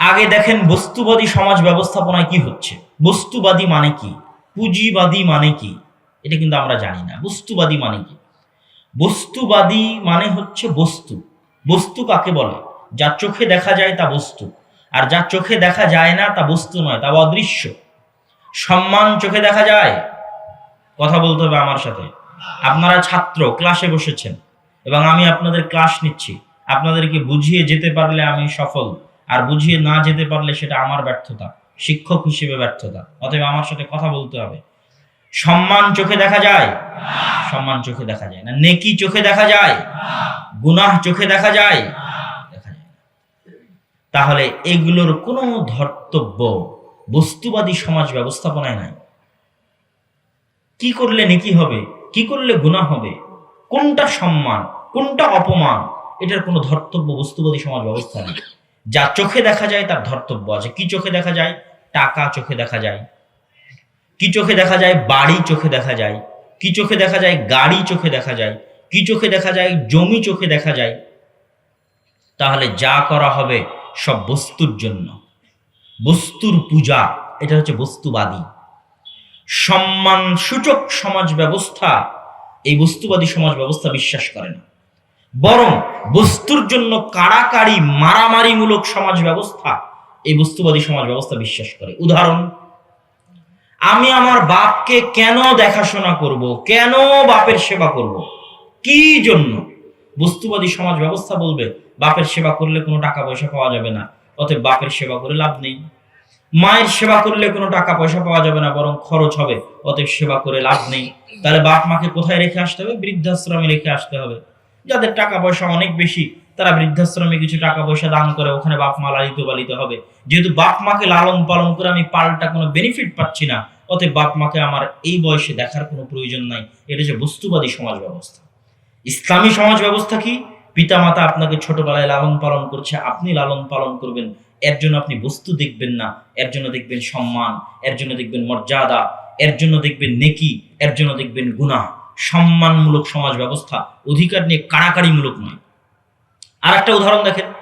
আগে দেখেন বস্তুবাদী সমাজ ব্যবস্থাপনায় কি হচ্ছে? বস্তুবাদী মানে কি? পুঁজিবাদী মানে কি? এটা কিন্তু আমরা জানি না। বস্তুবাদী মানে কি? বস্তুবাদী মানে হচ্ছে বস্তু। বস্তু কাকে বলে? যা চোখে দেখা যায় তা বস্তু। আর যা চোখে দেখা যায় না তা বস্তু নয়, তা অদৃশ্য। সম্মান চোখে দেখা যায়? কথা বলতে হবে আমার সাথে। আপনারা ছাত্র, ক্লাসে বসেছেন। এবং আমি আপনাদের ক্লাস নিচ্ছি। আপনাদেরকে বুঝিয়ে যেতে পারলে আমি সফল। আর বুঝিয়ে না যেতে পারলে সেটা আমার ব্যর্থতা, শিক্ষক হিসেবে ব্যর্থতা। অতএব আমার সাথে কথা বলতে হবে। সম্মান চোখে দেখা যায়? সম্মান চোখে দেখা যায় না। নেকি চোখে দেখা যায়? গুনাহ চোখে দেখা যায়? দেখা যায় তাহলে এগুলোর কোনো ধর্তব্য, বস্তুবাদী সমাজ ব্যবস্থাপনায় নাই। কি করলে নেকি হবে? কি করলে গুনাহ হবে? কোনটা সম্মান? কোনটা অপমান? এটার কোনো ধর্তব্য, বস্তুবাদী সমাজ ব্যবস্থা নেই। যা চোখে দেখা যায় তার ধর্তব্য আছে। কি চোখে দেখা যায়? টাকা চোখে দেখা যায়। কি চোখে দেখা যায়? বাড়ি চোখে দেখা যায়। কি চোখে দেখা যায়? গাড়ি চোখে দেখা যায়। কি চোখে দেখা যায়? জমি চোখে দেখা যায়। তাহলে যা করা হবে সব বস্তুর জন্য। বস্তুর পূজা, এটা হচ্ছে বস্তুবাদী। সম্মান সূচক সমাজ ব্যবস্থা, এই বস্তুবাদী সমাজ ব্যবস্থা বিশ্বাস করে না। বরং বস্তুর জন্য কাড়াকাড়ি, মারামারিমূলক সমাজ ব্যবস্থা, এই বস্তুবাদী সমাজ ব্যবস্থা বিশ্বাস করে। উদাহরণ, আমি আমার বাপকে কেন দেখাশোনা করব? কেন বাপের সেবা করব? কি জন্য? বস্তুবাদী সমাজ ব্যবস্থা বলবে, বাপের সেবা করলে কোনো টাকা পয়সা পাওয়া যাবে না, অতএব বাপের সেবা করে লাভ নেই। মায়ের সেবা করলে কোনো টাকা পয়সা পাওয়া যাবে না, বরং খরচ হবে, অতএব সেবা করে লাভ নেই। তাহলে বাপ মাকে কোথায় রেখে আসতে হবে? বৃদ্ধাশ্রমে রেখে আসতে হবে। যাদের টাকা পয়সা অনেক বেশি, তারা বৃদ্ধাশ্রমে কিছু টাকা পয়সা দান করে ওখানে বাপ মা লালিত পালিত হবে। যেহেতু বাপ মাকে লালন পালন করে আমি পাল্টা কোনো বেনিফিট পাচ্ছি না, অতএব বাপ মাকে আমার এই বয়সে দেখার কোনো প্রয়োজন নাই। এটা হচ্ছে বস্তুবাদী সমাজ ব্যবস্থা। ইসলামী সমাজ ব্যবস্থা কি? পিতা মাতা আপনাকে ছোটবেলায় লালন পালন করছে, আপনি লালন পালন করবেন। এর জন্য আপনি বস্তু দেখবেন না, এর জন্য দেখবেন সম্মান, এর জন্য দেখবেন মর্যাদা, এর জন্য দেখবেন নেকি, এর জন্য দেখবেন গুনাহ। সম্মানমূলক সমাজ ব্যবস্থা, অধিকার নিয়ে কাড়াকাড়িমূলক নয়। আর একটা উদাহরণ দেখেন,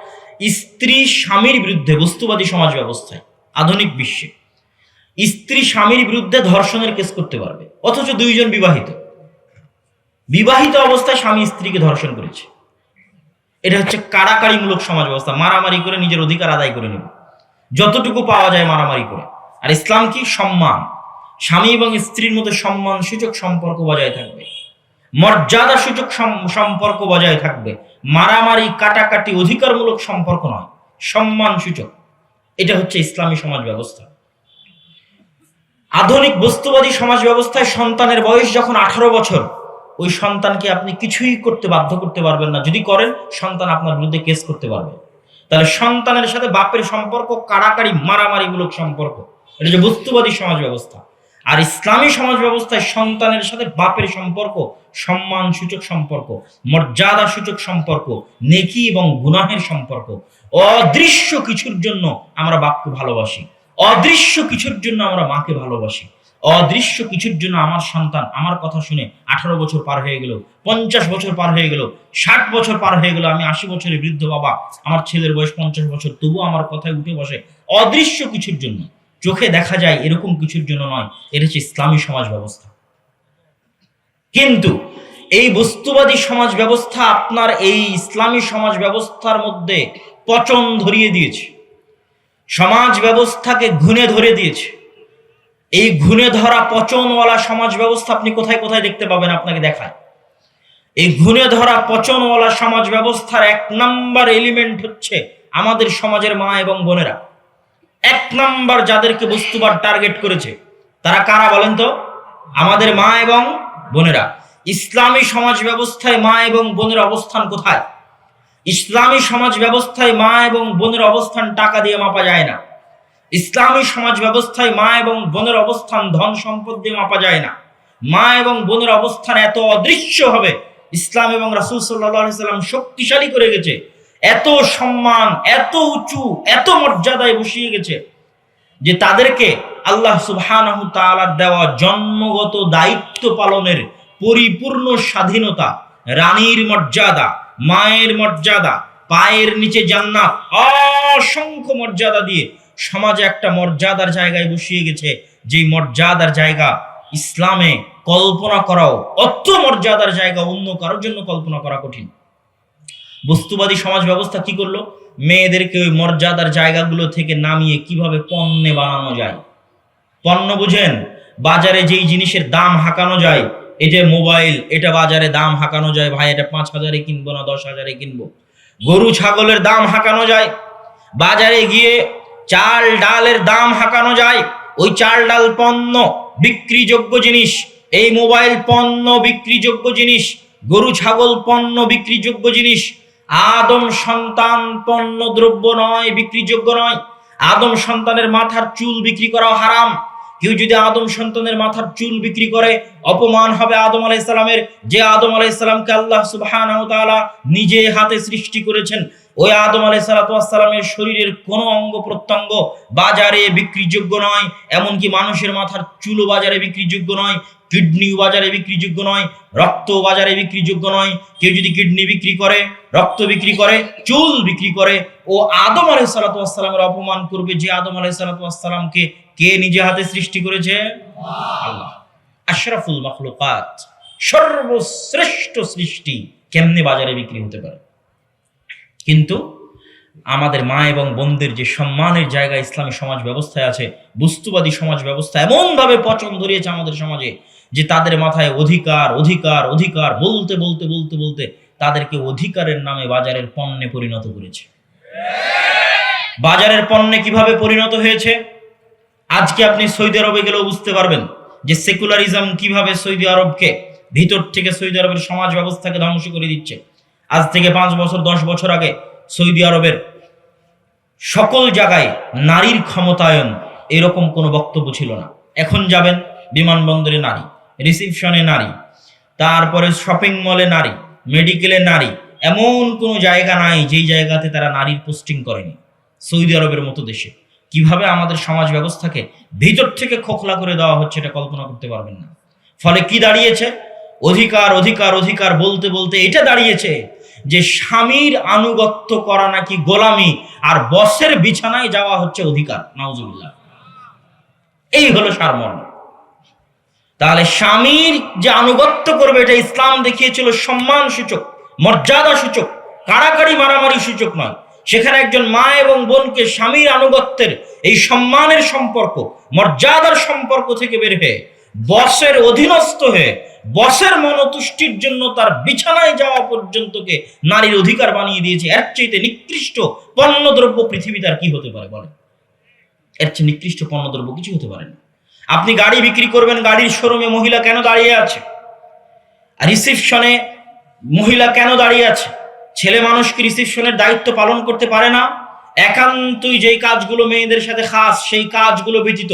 স্ত্রী স্বামীর বিরুদ্ধে বস্তুবাদী সমাজ ব্যবস্থায়, আধুনিক বিশ্বে। স্ত্রী স্বামীর বিরুদ্ধে ধর্ষণের কেস করতে পারবে, অথচ দুইজন বিবাহিত। বিবাহিত অবস্থায় স্বামী স্ত্রীকে ধর্ষণ করেছে। এটা হচ্ছে কাড়াকাড়িমূলক সমাজ ব্যবস্থা, মারামারি করে নিজের অধিকার আদায় করে নেব। যতটুকু পাওয়া যায় মারামারি করে। আর ইসলাম কি? সম্মান। স্বামী এবং স্ত্রীর মধ্যে সম্মান সূচক সম্পর্ক বজায় থাকবে। মর্যাদা সূচক সম্পর্ক বজায় থাকবে। মারামারি, কাটাকাটি অধিকারমূলক সম্পর্ক নয়, সম্মান সূচক এটা হচ্ছে ইসলামী সমাজ ব্যবস্থা। আধুনিক বস্তুবাদী সমাজ ব্যবস্থায় সন্তানের বয়স যখন আঠারো বছর, ওই সন্তানকে আপনি কিছুই করতে বাধ্য করতে পারবেন না। যদি করেন, সন্তান আপনার বিরুদ্ধে কেস করতে পারবে। তাহলে সন্তানের সাথে বাপের সম্পর্ক, কাড়াকাড়ি, মারামারিমূলক সম্পর্ক, এটা হচ্ছে বস্তুবাদী সমাজ ব্যবস্থা। আর ইসলামী সমাজ ব্যবস্থায় সন্তানের সাথে বাপের সম্পর্ক, সম্মান, সূচক সম্পর্ক, মর্যাদা, সূচক সম্পর্ক, নেকি এবং গুনাহের সম্পর্ক। অদৃশ্য কিছুর জন্য আমরা বাপকে ভালোবাসি। অদৃশ্য কিছুর জন্য আমরা মাকে ভালোবাসি। অদৃশ্য কিছুর জন্য আমার সন্তান আমার কথা শুনে আঠারো বছর পার হয়ে গেল, পঞ্চাশ বছর পার হয়ে গেল, ষাট বছর পার হয়ে গেল, আমি আশি বছরের বৃদ্ধ বাবা, আমার ছেলের বয়স পঞ্চাশ বছর, তবুও আমার কথায় উঠে বসে। অদৃশ্য কিছুর জন্য। চোখে দেখা যায় এরকম কিছুর জন্য নয়, এটা হচ্ছে ইসলামী সমাজ ব্যবস্থা। কিন্তু এই বস্তুবাদী সমাজ ব্যবস্থা আপনার এই ইসলামী সমাজ ব্যবস্থার মধ্যে পচন ধরিয়ে দিয়েছে। সমাজ ব্যবস্থাকে ঘুণে ধরে দিয়েছে। এই ঘুণে ধরা পচনওয়ালা সমাজ ব্যবস্থা আপনি কোথায় কোথায় দেখতে পাবেন আপনাকে দেখায়। এই ঘুণে ধরা পচনওয়ালা সমাজ ব্যবস্থার এক নাম্বার এলিমেন্ট হচ্ছে আমাদের সমাজের মা এবং বোনেরা। এক নম্বর যাদেরকে বস্তুবার টার্গেট করেছে, তারা কারা বলেন তো? আমাদের মা এবং বোনেরা। ইসলামী সমাজ ব্যবস্থায় মা এবং বোনের অবস্থান কোথায়? ইসলামী সমাজ ব্যবস্থায় মা এবং বোনের অবস্থান টাকা দিয়ে মাপা যায় না। ইসলামী সমাজ ব্যবস্থায় মা এবং বোনের অবস্থান ধন সম্পদ দিয়ে মাপা যায় না। মা এবং বোনের অবস্থান এত অদৃশ্য হবে। ইসলাম এবং রাসুল সাল্লাহ সাল্লাম শক্তিশালী করে গেছে এত সম্মান, এত উঁচু, এত মর্যাদায় বসিয়ে গেছে যে তাদেরকে আল্লাহ সুবহানাহু তাআলার দেওয়া জন্মগত দায়িত্ব পালনের পরিপূর্ণ স্বাধীনতা, রানীর মর্যাদা, মায়ের মর্যাদা, পায়ের নিচে জান্নাত, অসংখ্য মর্যাদা দিয়ে সমাজে একটা মর্যাদার জায়গায় বসিয়ে গেছে। যেই মর্যাদার জায়গা ইসলামে কল্পনা করাও অত মর্যাদার জায়গা অন্য কারোর জন্য কল্পনা করা কঠিন। বস্তুবাদী সমাজ ব্যবস্থা কি করল? মেয়েদেরকে ওই মর্যাদার জায়গাগুলো থেকে নামিয়ে কীভাবে পণ্যে বানানো যায়? পণ্য বুঝেন, বাজারে যেই জিনিসের দাম হাঁকানো যায় এটা মোবাইল, এটা বাজারে দাম হাঁকানো যায়, ভাই, এটা পাঁচ হাজারে কিনবো না দশ হাজারে কিনবো? গরু, ছাগলের দাম হাঁকানো যায়, বাজারে গিয়ে চাল, ডালের দাম হাঁকানো যায়, ওই চাল, ডাল, পণ্য বিক্রিযোগ্য জিনিস, এই মোবাইল, পণ্য বিক্রিযোগ্য জিনিস, গরু, ছাগল, পণ্য বিক্রিযোগ্য জিনিস আদম সন্তান পণ্য দ্রব্য নয়, বিক্রিযোগ্য নয়। আদম সন্তানের মাথার চুল বিক্রি করা হারাম। কেউ যদি আদম সন্তানের মাথার চুল বিক্রি করে, অপমান হবে আদম আলাইসালামের যে আদম আলাইসালামকে আল্লাহ সুবহানাহু ওয়া নিজে হাতে সৃষ্টি করেছেন, ওই আদম আলাইসালামের শরীরের কোনো অঙ্গ প্রত্যঙ্গ বাজারে বিক্রিযোগ্য নয়, এমনকি মানুষের মাথার চুলও বাজারে বিক্রিযোগ্য নয়। কিডনিও বাজারে বিক্রিযোগ্য নয় রক্ত বাজারে বিক্রিযোগ্য নয়। কেউ যদি কিডনি বিক্রি করে, রক্ত বিক্রি করে, চুল বিক্রি করে, ও আদম আলাইসালামের অপমান করবে যে আদম আলাইসালামকে কে নিজে হাতে সৃষ্টি করেছে? আল্লাহ। আশরাফুল মখলুকাত, সর্বশ্রেষ্ঠ সৃষ্টি কেমনে বাজারে বিক্রি হতে পারে? কিন্তু আমাদের মা এবং বোনদের যে সম্মানের জায়গা ইসলামী সমাজ ব্যবস্থায় আছে, বস্তুবাদী সমাজ ব্যবস্থা এমনভাবে পচন ধরিয়েছে আমাদের সমাজে যে তাদের মাথায় অধিকার অধিকার অধিকার বলতে বলতে বলতে বলতে তাদেরকে অধিকারের নামে বাজারের পণ্যে পরিণত করেছে। বাজারের পণ্যে কীভাবে পরিণত হয়েছে? আজকে আপনি সৌদি আরবে গেলেও বুঝতে পারবেন যে সেকুলারিজম কীভাবে সৌদি আরবকে ভিতর থেকে সৌদি আরবের সমাজ ব্যবস্থাকে ধ্বংস করে দিচ্ছে। আজ থেকে পাঁচ বছর, দশ বছর আগে সৌদি আরবের সকল জায়গায় নারীর ক্ষমতায়ন এরকম কোনো বক্তব্য ছিল না। এখন যাবেন বিমানবন্দরে নারী। রিসিপশনে নারী, তারপরে শপিং মলে নারী, মেডিকেলে নারী, এমন কোনো জায়গা নাই যেই জায়গাতে তারা নারীর পোস্টিং করেনি সৌদি আরবের মতো দেশে। কীভাবে আমাদের সমাজ ব্যবস্থাকে ভিতর থেকে খোখলা করে দেওয়া হচ্ছে এটা কল্পনা করতে পারবেন না। ফলে কি দাঁড়িয়েছে? অধিকার অধিকার অধিকার বলতে বলতে এটা দাঁড়িয়েছে যে স্বামীর আনুগত্য করা নাকি গোলামি আর বসের বিছানায় যাওয়া হচ্ছে অধিকার। নাউজুবিল্লাহ। এই হলো সারমর্ম। তাহলে স্বামীর যে আনুগত্য করবে, এটা ইসলাম দেখিয়েছিল সম্মান সূচক মর্যাদা সূচক কাড়াকাড়ি মারামারি সূচক নয়। সেখানে একজন মা এবং বোনকে স্বামীর আনুগত্যের এই সম্মানের সম্পর্ক, মর্যাদার সম্পর্ক থেকে বের হয়ে বসের অধীনস্থ হয়ে বসের মনতুষ্টির জন্য তার বিছানায় যাওয়া পর্যন্তকে নারীর অধিকার বানিয়ে দিয়েছে। এর চাইতে নিকৃষ্ট পণ্যদ্রব্য পৃথিবীতে আর কি হতে পারে বলে এর চেয়ে নিকৃষ্ট পণ্যদ্রব্য কিছু হতে পারে না। আপনি গাড়ি বিক্রি করবেন, গাড়ির শোরুমে মহিলা কেন দাঁড়িয়ে আছে? রিসিপশনে মহিলা কেন দাঁড়িয়ে আছে? ছেলে মানুষ কি রিসিপশনের দায়িত্ব পালন করতে পারে না? একান্তই যেই কাজগুলো মেয়েদের সাথে খাস, সেই কাজগুলো ব্যতীত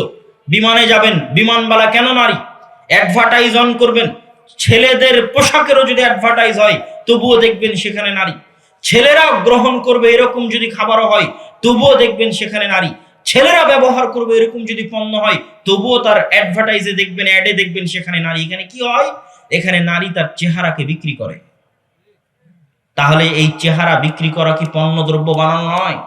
বিমানে যাবেন, বিমানবালা কেন নারী? অ্যাডভার্টাইজ অন করবেন। ছেলেদের পোশাকেরও যদি অ্যাডভার্টাইজ হয়, তবুও দেখবেন সেখানে নারী। ছেলেরা গ্রহণ করবে এরকম যদি খাবারও হয়, তবুও দেখবেন সেখানে নারী। ছেলেরা ব্যবহার করবে এরকম যদি পণ্য হয়, তবুও তার অ্যাডভার্টাইজে দেখবেন অ্যাডে দেখবেন, সেখানে নারী, এখানে কি হয়? এখানে নারী তার চেহারাকে বিক্রি করে। তাহলে এই চেহারা বিক্রি করা কি পণ্য দ্রব্য বানানো নয়?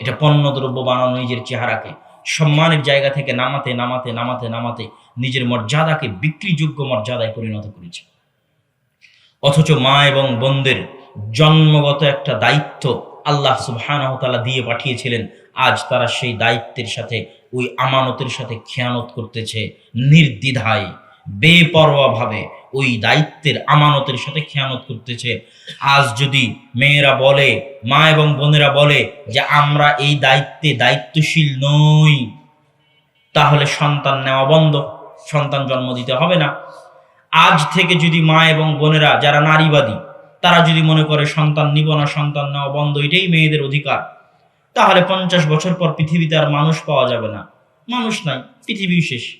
এটা পণ্য দ্রব্য বানানো নিজের চেহারাকে। সম্মানের জায়গা থেকে নামাতে নামাতে নামাতে নামাতে নিজের মর্যাদাকে বিক্রিযোগ্য মর্যাদায় পরিণত করেছে। অথচ মা এবং বোনদের জন্মগত একটা দায়িত্ব আল্লাহ সুবহানাহু দিয়ে পাঠিয়েছিলেন আজ তারা সেই দায়িত্বের সাথে, ওই আমানতের সাথে খেয়ানত করতেছে নির্দ্বিধায়, বেপরোয়াভাবে ওই দায়িত্বের আমানতের সাথে খেয়ানত করতেছে। আজ যদি মেয়েরা বলে, মা এবং বোনেরা বলে যে আমরা এই দায়িত্বে দায়িত্বশীল নই, তাহলে সন্তান নেওয়া বন্ধ, সন্তান জন্ম দিতে হবে না। আজ থেকে যদি মা এবং বোনেরা যারা নারীবাদী, তারা যদি মনে করে সন্তান নিব না, সন্তান নেওয়া বন্ধ, এটাই মেয়েদের অধিকার। তাহলে পঞ্চাশ বছর পর পৃথিবীতে আর মানুষ পাওয়া যাবে না। মানুষ নাই পৃথিবী শেষ।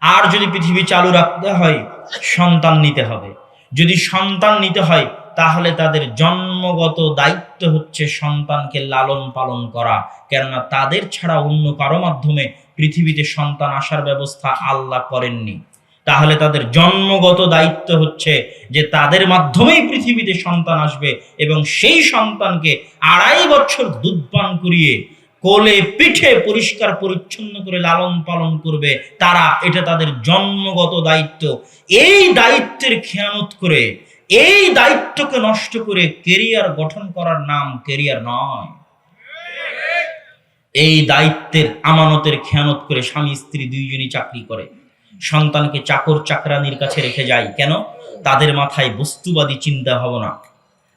আর যদি পৃথিবী চালু রাখতে হয়, সন্তান নিতে হবে। যদি সন্তান নিতে হয়, তাহলে তাদের জন্মগত দায়িত্ব হচ্ছে সন্তানকে লালন পালন করা। কেননা তাদের ছাড়া অন্য কারও মাধ্যমে পৃথিবীতে সন্তান আসার ব্যবস্থা আল্লাহ করেননি। তাহলে তাদের জন্মগত দায়িত্ব হচ্ছে যে তাদের মাধ্যমেই পৃথিবীতে সন্তান আসবে এবং সেই সন্তানকে আড়াই বছর দুধ পান করিয়ে কোলে পিঠে পরিষ্কার পরিচ্ছন্ন করে লালন পালন করবে, তারা, এটা তাদের জন্মগত দায়িত্ব। এই দায়িত্বের খেয়ানত করে, এই দায়িত্বকে নষ্ট করে কেরিয়ার গঠন করার নাম কেরিয়ার নয়। এই দায়িত্বের আমানতের খেয়ানত করে স্বামী, স্ত্রী দুইজনই চাকরি করে। সন্তানকে চাকর চাকরানির কাছে রেখে যায়। কেন? তাদের মাথায় বস্তুবাদী চিন্তা ভাবনা।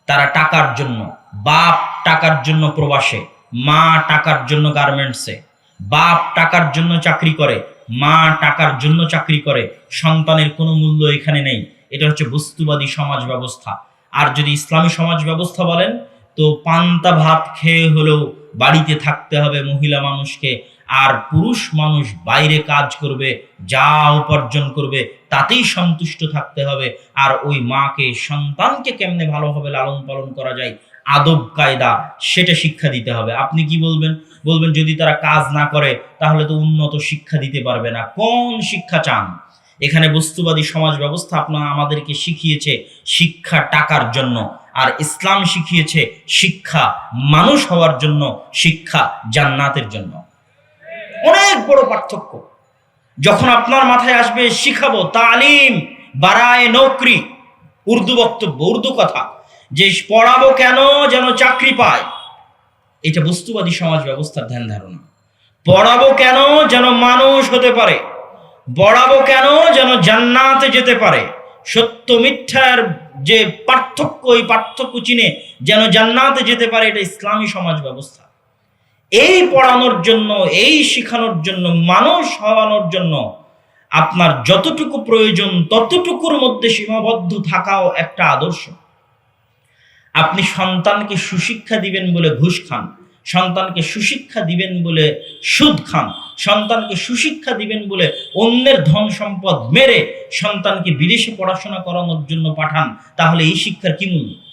তারা টাকার জন্য, বাপ টাকার জন্য প্রবাসে, মা টাকার জন্য গার্মেন্টসে। বাপ টাকার জন্য চাকরি করে, মা টাকার জন্য চাকরি করে। সন্তানের কোনো মূল্য এখানে নেই। এটা হচ্ছে বস্তুবাদী সমাজ ব্যবস্থা। আর যদি ইসলামী সমাজ ব্যবস্থা বলেন, তো পান্তা ভাত খেয়ে হলেও বাড়িতে থাকতে হবে মহিলা মানুষকে। আর পুরুষ মানুষ বাইরে কাজ করবে, যা উপার্জন করবে, তাতেই সন্তুষ্ট থাকতে হবে। আর ওই মাকে, সন্তানকে কেমনে ভালোভাবে লালন পালন করা যায়? আদব, কায়দা, সেটা শিক্ষা দিতে হবে। আপনি কি বলবেন? বলবেন, যদি তারা কাজ না করে, তাহলে তো উন্নত শিক্ষা দিতে পারবে না। কোন শিক্ষা চান? এখানে বস্তুবাদী সমাজ ব্যবস্থা আপনার আমাদেরকে শিখিয়েছে শিক্ষা টাকার জন্য। আর ইসলাম শিখিয়েছে শিক্ষা মানুষ হওয়ার জন্য, শিক্ষা জান্নাতের জন্য। অনেক বড় পার্থক্য। যখন আপনার মাথায় আসবে শিখাবো তালিম, বারায় নৌকরি, উর্দু বক্তব্য, উর্দু কথা, যে পড়াবো কেন যেন চাকরি পায়, এটা বস্তুবাদী সমাজ ব্যবস্থার ধ্যান ধারণা। পড়াবো কেন যেন মানুষ হতে পারে, পড়াবো কেন যেন জান্নাতে যেতে পারে, সত্য মিথ্যার যে পার্থক্য এই পার্থক্য চিনে যেন জান্নাতে যেতে পারে, এটা ইসলামী সমাজ ব্যবস্থা। এই পড়ানোর জন্য, এই শিখানোর জন্য, মানুষ হওয়ানোর জন্য আপনার যতটুকু প্রয়োজন, ততটুকুর মধ্যে সীমাবদ্ধ থাকাও একটা আদর্শ। আপনি সন্তানকে সুশিক্ষা দিবেন বলে ঘুষ খান, সন্তানকে সুশিক্ষা দিবেন বলে সুদ খান, সন্তানকে সুশিক্ষা দিবেন বলে অন্যের ধন সম্পদ মেরে সন্তানকে বিদেশে পড়াশোনা করানোর জন্য পাঠান, তাহলে এই শিক্ষার কি মূল্য?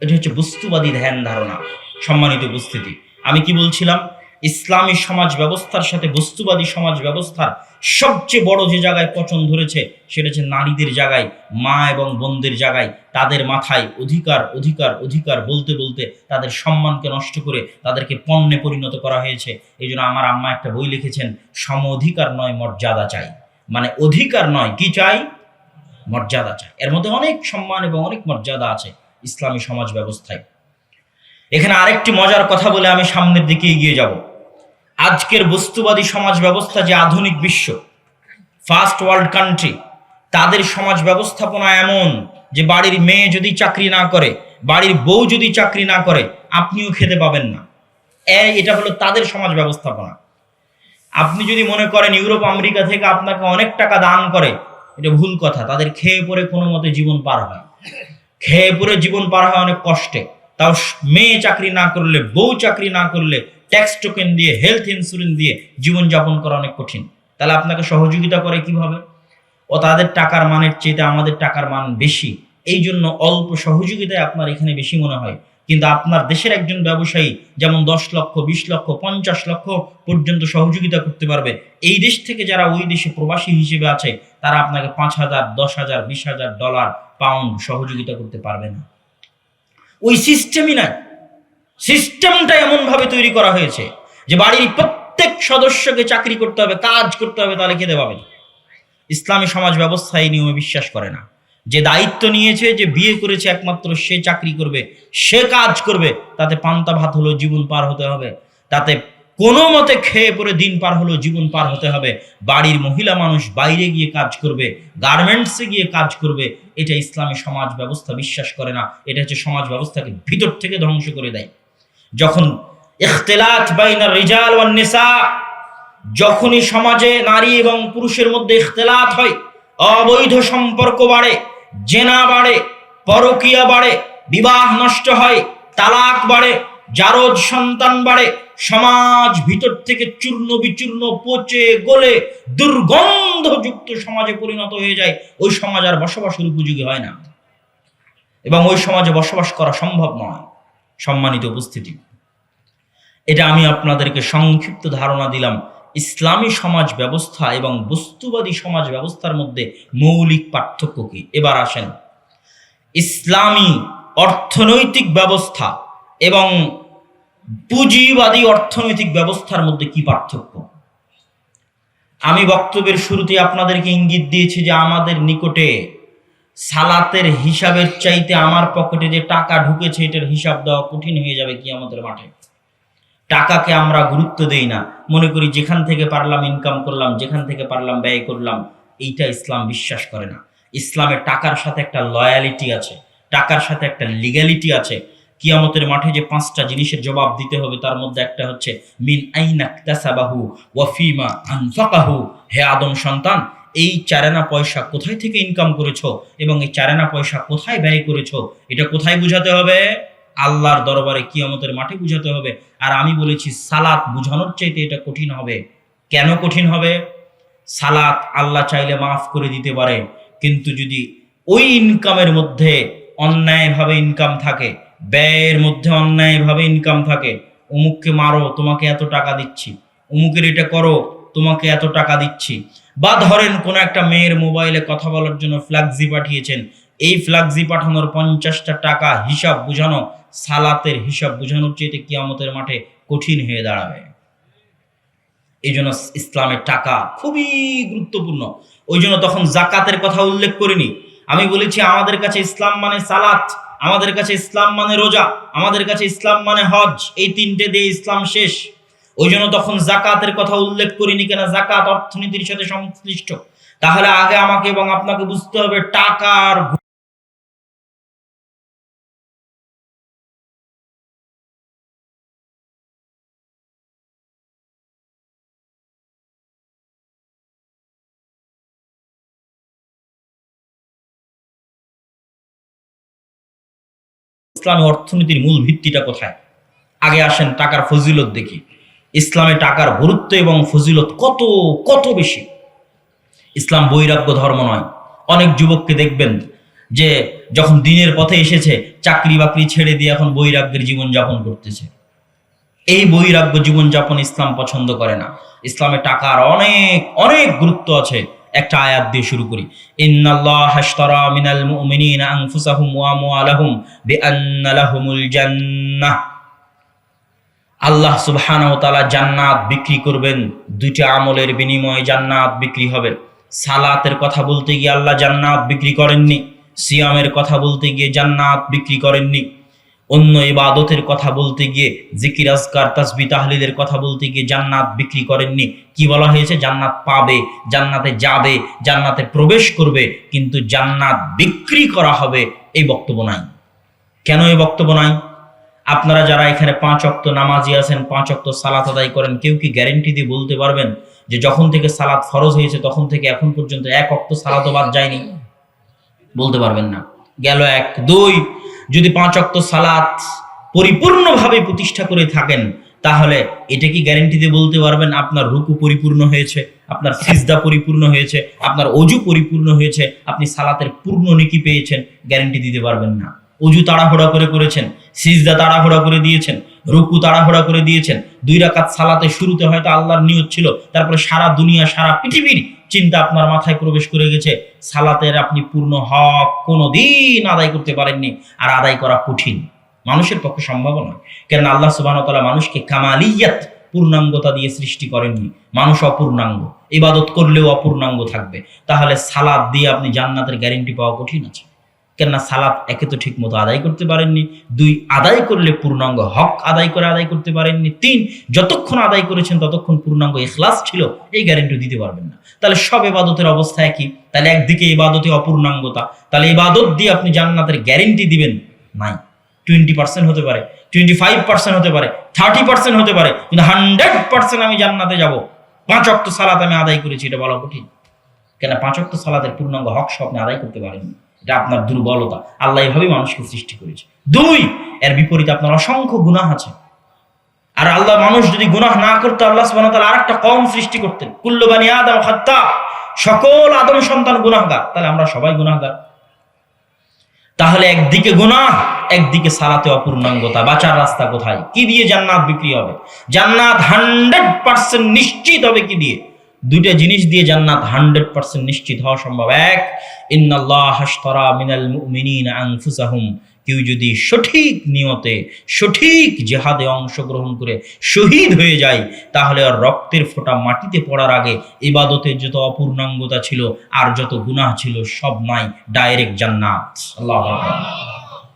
এটা হচ্ছে বস্তুবাদী ধ্যান ধারণা, সম্মানিত উপস্থিতি। আমি কি বলছিলাম? ইসলামী সমাজ ব্যবস্থার সাথে বস্তুবাদী সমাজ ব্যবস্থার সবচেয়ে বড় যে জায়গায় পচন ধরেছে, সেটা হচ্ছে নারীদের জায়গায়, মা এবং বোনদের জায়গায়। তাদের মাথায় অধিকার অধিকার অধিকার বলতে বলতে তাদের সম্মানকে নষ্ট করে তাদেরকে পণ্যে পরিণত করা হয়েছে। এই জন্য আমার আম্মা একটা বই লিখেছেন, সম অধিকার নয়, মর্যাদা চাই। মানে অধিকার নয়, কি চাই? মর্যাদা চাই। এর মধ্যে অনেক সম্মান এবং অনেক মর্যাদা আছে। ইসলামী সমাজ ব্যবস্থায়। এখানে আরেকটি মজার কথা বলে আমি সামনের দিকে এগিয়ে যাব। আজকের বস্তুবাদী সমাজ ব্যবস্থা যে আধুনিক বিশ্ব ফার্স্ট ওয়ার্ল্ড কান্ট্রি তাদের সমাজ ব্যবস্থাপনা এমন যে বাড়ির মেয়ে যদি চাকরি না করে, বাড়ির বউ যদি চাকরি না করে, আপনিও খেতে পাবেন না। এটা হলো তাদের সমাজ ব্যবস্থাপনা। আপনি যদি মনে করেন ইউরোপ, আমেরিকা থেকে আপনাকে অনেক টাকা দান করে, এটা ভুল কথা, তাদের খেয়ে পরে কোনো মতে জীবন পার হয়। খেয়ে পরে জীবন পার হয় অনেক কষ্টে। তাও মেয়ে চাকরি না করলে, বউ চাকরি না করলে ট্যাক্স টোকেন দিয়ে হেলথ ইন্স্যুরেন্স দিয়ে জীবনযাপন করা অনেক কঠিন। তাহলে আপনাকে সহযোগিতা করে কীভাবে? ও তাদের টাকার মানের চেয়ে আমাদের টাকার মান বেশি। এই জন্য অল্প সহযোগিতায় আপনার এখানে বেশি মনে হয়। কিন্তু আপনার দেশের একজন ব্যবসায়ী যেমন দশ লক্ষ, বিশ লক্ষ, পঞ্চাশ লক্ষ পর্যন্ত সহযোগিতা করতে পারবে। এই দেশ থেকে যারা ওই দেশে প্রবাসী হিসেবে আছে, তারা আপনাকে পাঁচ হাজার, দশ হাজার, বিশ হাজার ডলার পাউন্ড সহযোগিতা করতে পারবে না। ওই সিস্টেমই না। সিস্টেমটা এমন ভাবে তৈরি করা হয়েছে যে বাড়ির প্রত্যেক সদস্যকে চাকরি করতে হবে, কাজ করতে হবে, তাহলে খেতে পাবে ইসলামী সমাজ ব্যবস্থা এই নিয়মে বিশ্বাস করে না। যে দায়িত্ব নিয়েছে, যে বিয়ে করেছে একমাত্র, সে চাকরি করবে, সে কাজ করবে, তাতে পান্তা ভাত হলো, জীবন পার হতে হবে। তাতে কোনো মতে খেয়ে পরে দিন পার হলো, জীবন পার হতে হবে। বাড়ির মহিলা মানুষ বাইরে গিয়ে কাজ করবে গার্মেন্টসে গিয়ে কাজ করবে, এটা ইসলামী সমাজ ব্যবস্থা বিশ্বাস করে না। এটা হচ্ছে সমাজ ব্যবস্থাকে ভিতর থেকে ধ্বংস করে দেয়। যখন ইখতিলাত যখনই সমাজে নারী এবং পুরুষের মধ্যে ইখতিলাত হয়, অবৈধ সম্পর্ক বাড়ে, জেনা বাড়ে, পরকিয়া বাড়ে, বিবাহ নষ্ট হয়, তালাক বাড়ে, জারজ সন্তান বাড়ে সমাজ ভিতর থেকে চূর্ণ বিচূর্ণ পচে গলে দুর্গন্ধযুক্ত সমাজে পরিণত হয়ে যায়, ওই সমাজ আর বসবাসের উপযোগী হয় না। এবং ওই সমাজে বসবাস করা সম্ভব নয়, সম্মানিত উপস্থিতি। এটা আমি আপনাদেরকে সংক্ষিপ্ত ধারণা দিলাম, ইসলামী সমাজ ব্যবস্থা এবং বস্তুবাদী সমাজ ব্যবস্থার মধ্যে মৌলিক পার্থক্য কি? এবার আসেন। ইসলামী অর্থনৈতিক ব্যবস্থা এবং পুঁজিবাদী অর্থনৈতিক ব্যবস্থার মধ্যে কি পার্থক্য? আমি বক্তব্যের শুরুতে আপনাদেরকে ইঙ্গিত দিয়েছি যে আমাদের নিকটে সালাতের হিসাবের চাইতে আমার পকেটে যে টাকা ঢুকেছে, এটার হিসাব দেওয়া কঠিন হয়ে যাবে কি আমাদের মাঠে। টাকাকে আমরা গুরুত্ব দেই না। মনে করি যেখান থেকে পারলাম ইনকাম করলাম, যেখান থেকে পারলাম ব্যয় করলাম, এইটা ইসলাম বিশ্বাস করে না। ইসলামের টাকার সাথে একটা লয়ালিটি আছে, টাকার সাথে একটা লিগ্যালিটি আছে কিয়ামতের মাঠে যে পাঁচটা জিনিসের জবাব দিতে হবে, তার মধ্যে একটা হচ্ছে, মিন আইনা তাসাবাহু ওয়াফিমা আনফাকাহু। হে আদম সন্তান, এই চারানা পয়সা কোথায় থেকে ইনকাম করেছ এবং এই চারানা পয়সা কোথায় ব্যয় করেছ? এটা কোথায় বুঝাতে হবে? আল্লাহর দরবারে কিয়ামতের মাঠে বুঝাতে হবে। আর আমি বলেছি, সালাত বুঝানোর চাইতে এটা কঠিন হবে। কেন কঠিন হবে? সালাত আল্লাহ চাইলে মাফ করে দিতে পারে, কিন্তু যদি ওই ইনকামের মধ্যে অন্যায়ভাবে ইনকাম থাকে ব্যয়ের মধ্যে অন্যায়ভাবে ইনকাম থাকে। অমুককে মারো, তোমাকে এত টাকা দিচ্ছি। অমুকের এটা করো, তোমাকে এত টাকা দিচ্ছি। বা ধরেন কোনো একটা মেয়ের মোবাইলে কথা বলার জন্য ফ্ল্যাগজি পাঠিয়েছেন। এই ফ্ল্যাগজি পাঠানোর পঞ্চাশটা টাকা হিসাব বুঝানো, সালাতের হিসাব বুঝানোর চেয়ে কিয়ামতের মাঠে কঠিন হয়ে দাঁড়াবে। এই জন্য ইসলামের টাকা খুবই গুরুত্বপূর্ণ। ওই জন্য তখন জাকাতের কথা উল্লেখ করিনি। আমি বলেছি, আমাদের কাছে ইসলাম মানে সালাত। আমাদের কাছে ইসলাম মানে রোজা, আমাদের কাছে ইসলাম মানে হজ। এই তিনটে দিয়ে ইসলাম শেষ। ওই জন্য তখন জাকাতের কথা উল্লেখ করিনি কেন? জাকাত অর্থনীতির সাথে সংশ্লিষ্ট। তাহলে আগে আমাকে এবং আপনাকে বুঝতে হবে টাকার ইসলামী অর্থনীতির মূল ভিত্তিটা কোথায়? আগে আসেন টাকার ফজিলত দেখি। ইসলামে টাকার গুরুত্ব এবং ফজিলত কত কত বেশি? ইসলাম বৈরাগ্য ধর্ম নয়। অনেক যুবককে দেখবেন যে যখন দিনের পথে এসেছে, চাকরি বাকরি ছেড়ে দিয়ে এখন বৈরাগ্যের জীবন যাপন করতেছে। এই বৈরাগ্য জীবন যাপন ইসলাম পছন্দ করে না। ইসলামে টাকার অনেক অনেক গুরুত্ব আছে। একটা আয়াত দিয়ে শুরু করি। আল্লাহ সুবহানাহু ওয়া তাআলা জান্নাত বিক্রি করবেন, দুইটা আমলের বিনিময়ে জান্নাত বিক্রি হবে। সালাতের কথা বলতে গিয়ে আল্লাহ জান্নাত বিক্রি করেননি, সিয়ামের কথা বলতে গিয়ে জান্নাত বিক্রি করেননি। অন্য ইবাদতের কথা বলতে গিয়ে, জিকির, আজকার তাসবি তাহলিলের কথা বলতে গিয়ে জান্নাত বিক্রি করেননি। কি বলা হয়েছে? জান্নাত পাবে, জান্নাতে যাবে, জান্নাতে প্রবেশ করবে, কিন্তু জান্নাত বিক্রি করা হবে এই বক্তব্য নাই। কেন এই বক্তব্য নাই? আপনারা যারা এখানে পাঁচ অক্ত নামাজি আছেন, পাঁচ অক্ত সালাত আদায় করেন, কেউ কি গ্যারেন্টি দিয়ে বলতে পারবেন যে যখন থেকে সালাত ফরজ হয়েছে, তখন থেকে এখন পর্যন্ত এক অক্ত সালাতও বাদ যায়নি? বলতে পারবেন না। গেল এক, দুই যদি পাঁচ অক্ত সালাত পরিপূর্ণভাবে প্রতিষ্ঠা করে থাকেন, তাহলে এটা কি গ্যারেন্টি দিয়ে বলতে পারবেন আপনার রুকু পরিপূর্ণ হয়েছে, আপনার সিজদা পরিপূর্ণ হয়েছে, আপনার অজু পরিপূর্ণ হয়েছে, আপনি সালাতের পূর্ণ নেকি পেয়েছেন গ্যারেন্টি দিতে পারবেন না। অজু তাড়াহুড়া করে করেছেন, সিজদা তাড়াহুড়া করে দিয়েছেন, রুকু তাড়াহুড়া করে দিয়েছেন, দুই রাকাত সালাতে শুরুতে হয়তো আল্লাহর নিয়ত ছিল, তারপরে সারা দুনিয়া, সারা পৃথিবীর চিন্তা আপনার মাথায় প্রবেশ করে গেছে, সালাতের আপনি পূর্ণ হক কোনো দিন আদায় করতে পারেননি আর আদায় করা কঠিন। মানুষের পক্ষে সম্ভব নয়। কেন আল্লাহ সুবাহ তালা মানুষকে কামালিয়াত পূর্ণাঙ্গতা দিয়ে সৃষ্টি করেননি। মানুষ অপূর্ণাঙ্গ, ইবাদত করলেও অপূর্ণাঙ্গ থাকবে। তাহলে সালাদ দিয়ে আপনি জান্নাতের গ্যারেন্টি পাওয়া কঠিন আছে। কেননা সালাত একে তো ঠিক মতো আদায় করতে পারেননি। দুই, আদায় করলে পূর্ণাঙ্গ হক আদায় করে আদায় করতে পারেননি। তিন, যতক্ষণ আদায় করেছেন ততক্ষণ পূর্ণাঙ্গ এখলাস ছিল, এই গ্যারেন্টি দিতে পারবেন না। তাহলে সব এবাদতের অবস্থা একই। তাহলে একদিকে ইবাদতে অপূর্ণাঙ্গতা। তাহলে এবাদত দিয়ে আপনি জান্নাতের গ্যারেন্টি দিবেন নাই। টোয়েন্টি পার্সেন্ট হতে পারে টোয়েন্টি ফাইভ পার্সেন্ট হতে পারে থার্টি পার্সেন্ট হতে পারে, কিন্তু হান্ড্রেড পার্সেন্ট আমি জান্নাতে যাব। পাঁচ অক্ট সালাত আমি আদায় করেছি, এটা বলা কঠিন। কেন পাঁচ অক্ট সালাতের পূর্ণাঙ্গ হক সব আপনি আদায় করতে পারেননি। এটা আপনার দুর্বলতা। আল্লাহ এভাবেই মানুষকে সৃষ্টি করেছে। দুই, এর বিপরীতে আপনার অসংখ্য গুনাহ আছে। আর আল্লাহ মানুষ যদি গুনাহ না করতো, আল্লাহ সুবহানাহু ওয়া তাআলা আরেকটা কম সৃষ্টি করতেন। কুল্লু বানি আদম খাত্তা সকল আদম সন্তান গুনাহগার। তাহলে আমরা সবাই গুনাহগার। তাহলে একদিকে গুনাহ, একদিকে সালাতে অপূর্ণাঙ্গতা। বাঁচার রাস্তা কোথায়? কি দিয়ে জান্নাত বিক্রি হবে? জান্নাত হান্ড্রেড পার্সেন্ট নিশ্চিত হবে কি দিয়ে? দুইটা জিনিস দিয়ে জান্নাত হান্ড্রেড পার্সেন্ট নিশ্চিত হওয়া সম্ভব। এক, ইন্নাল্লাহ হাশতারা মিনাল মুমিনিনা আনফুসাহুম। কেউ যদি সঠিক নিয়তে, সঠিক জেহাদে অংশগ্রহণ করে শহীদ হয়ে যায়, তাহলে আর রক্তের ফোঁটা মাটিতে পড়ার আগে ইবাদতের যত অপূর্ণাঙ্গতা ছিল আর যত গুনাহ ছিল, সব নাই, ডাইরেক্ট জান্নাত। আল্লাহ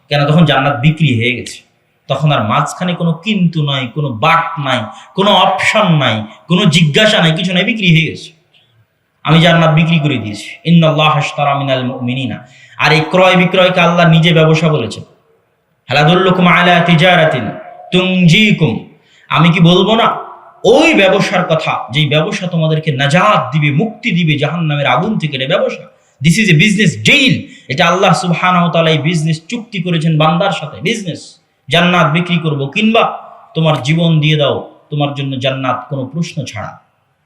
কেন? তখন জান্নাত বিক্রি হয়ে গেছে। তখন আর মাঝখানে কোনো কিন্তু নাই, কোনো বাট নাই, কোনো অপশন নাই, কোনো জিজ্ঞাসা নাই, কিছু নাই, বিক্রি হয়ে গেছে। আমি জান্নাত বিক্রি করে দিয়েছি। ইন্নাল্লাহ হাশতারা মিনাল মুমিনিনা। আর এই ক্রয় বিক্রয়কে আল্লাহ নিজে ব্যবসা বলেছেন। হালাদুল্লুকুম আলা তিজারাতিন তুংজিকুম আমি কি বলব না? ওই ব্যবসার কথা, যেই ব্যবসা তোমাদেরকে নাজাত দিবে, মুক্তি দিবে, জাহান্নামের আগুন থেকে এটা ব্যবসা। This is a business deal এটা আল্লাহ সুবহানাহু ওয়া তাআলা এই বিজনেস চুক্তি করেছেন বান্দার সাথে বিজনেস জান্নাত বিক্রি করব কিংবা তোমার জীবন দিয়ে দাও, তোমার জন্য জান্নাত কোনো প্রশ্ন ছাড়া।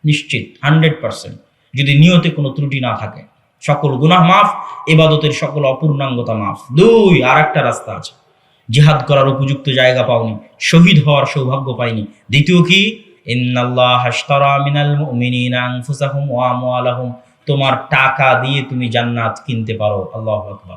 নিশ্চিত, হান্ড্রেড পার্সেন্ট, যদি নিয়তে কোনো ত্রুটি না থাকে। সকল গুনাহ মাফ, এবাদতের সকল অপূর্ণাঙ্গতা মাফ। দুই আর একটা রাস্তা আছে। জিহাদ করার উপযুক্ত জায়গা পাওনি, শহীদ হওয়ার সৌভাগ্য পাইনি। দ্বিতীয় কি? তোমার টাকা দিয়ে তুমি জান্নাত কিনতে পারো। আল্লাহ আকবার।